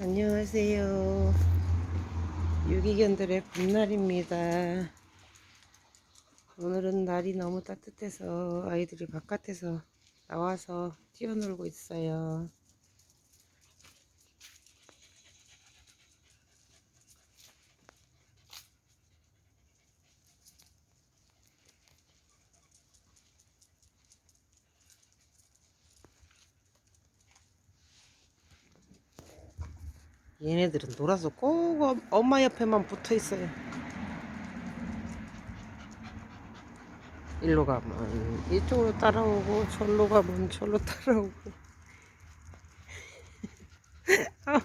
안녕하세요. 유기견들의 봄날입니다. 오늘은 날이 너무 따뜻해서 아이들이 바깥에서 나와서 뛰어놀고 있어요. 얘네들은 놀아서 꼭 엄- 엄마 옆에만 붙어 있어요. 일로 가면 이쪽으로 따라오고 절로 가면 절로 따라오고. 아,